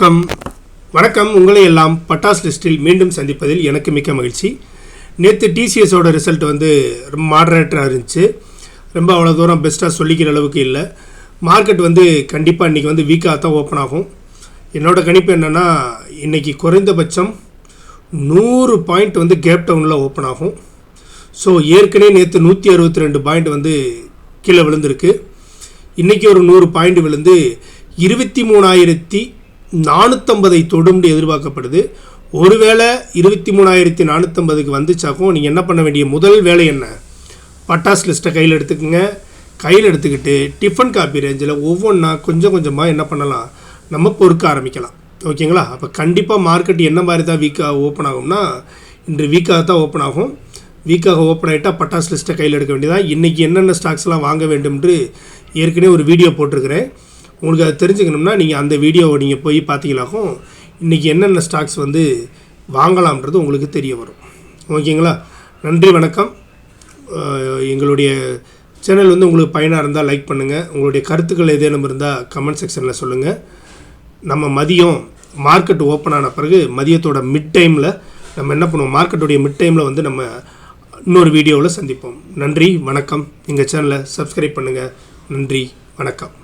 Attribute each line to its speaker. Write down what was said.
Speaker 1: வணக்கம். வணக்கம். உங்களை எல்லாம் பட்டாஸ் லிஸ்டில் மீண்டும் சந்திப்பதில் எனக்கு மிக்க மகிழ்ச்சி. நேற்று டிசிஎஸோட ரிசல்ட் வந்து ரொம்ப மாடரேட்டராக இருந்துச்சு. ரொம்ப அவ்வளோ தூரம் பெஸ்ட்டாக சொல்லிக்கிற அளவுக்கு இல்லை. மார்க்கெட் வந்து கண்டிப்பாக இன்றைக்கி வந்து வீக்காக தான் ஓப்பன் ஆகும். என்னோட கணிப்பு என்னென்னா இன்றைக்கி குறைந்தபட்சம் நூறு பாயிண்ட் வந்து கேப் டவுனில் ஓப்பன் ஆகும். ஸோ ஏற்கனவே நேற்று நூற்றி அறுபத்தி ரெண்டு பாயிண்ட் வந்து கீழே விழுந்திருக்கு. இன்றைக்கி ஒரு நூறு பாயிண்ட் விழுந்து இருபத்தி மூணாயிரத்தி நானூற்றம்பதை தொடும்னு எதிர்பார்க்கப்படுது. ஒருவேளை இருபத்தி மூணாயிரத்தி நானூற்றம்பதுக்கு வந்துச்சாக்கும் நீங்கள் என்ன பண்ண வேண்டிய முதல் வேலை என்ன? பட்டாஸ் லிஸ்ட்டை கையில் எடுத்துக்கோங்க. கையில் எடுத்துக்கிட்டு டிஃபன் காப்பி ரேஞ்சில் ஒவ்வொன்றா கொஞ்சம் கொஞ்சமாக என்ன பண்ணலாம்? நம்ம பொறுக்க ஆரம்பிக்கலாம். ஓகேங்களா? அப்போ கண்டிப்பாக மார்க்கெட் என்ன மாதிரி தான் வீக்காக ஓப்பன் ஆகும்னா இன்று வீக்காக தான் ஓப்பன் ஆகும். வீக்காக ஓப்பன் ஆகிட்டால் பட்டாஸ் லிஸ்ட்டை கையில் எடுக்க வேண்டியதான் இன்றைக்கி என்னென்ன ஸ்டாக்ஸ்லாம் வாங்க வேண்டும் என்று ஏற்கனவே ஒரு வீடியோ போட்டிருக்கிறேன். உங்களுக்கு அதை தெரிஞ்சுக்கணும்னா நீங்கள் அந்த வீடியோவை நீங்கள் போய் பார்த்தீங்களாக்கும் இன்றைக்கி என்னென்ன ஸ்டாக்ஸ் வந்து வாங்கலாம்ன்றது உங்களுக்கு தெரிய வரும். ஓகேங்களா? நன்றி வணக்கம். எங்களுடைய சேனல் வந்து உங்களுக்கு பயனாக இருந்தால் லைக் பண்ணுங்கள் உங்களுடைய கருத்துக்கள் ஏதேனும் இருந்தால் கமெண்ட் செக்ஷனில் சொல்லுங்கள் நம்ம மதியம் மார்க்கெட் ஓப்பன் ஆன பிறகு மதியத்தோட மிட் டைமில் நம்ம என்ன பண்ணுவோம்? மார்க்கெட்டுடைய மிட் டைமில் வந்து நம்ம இன்னொரு வீடியோவில் சந்திப்போம். நன்றி வணக்கம். எங்கள் சேனலை சப்ஸ்கிரைப் பண்ணுங்கள் நன்றி வணக்கம்.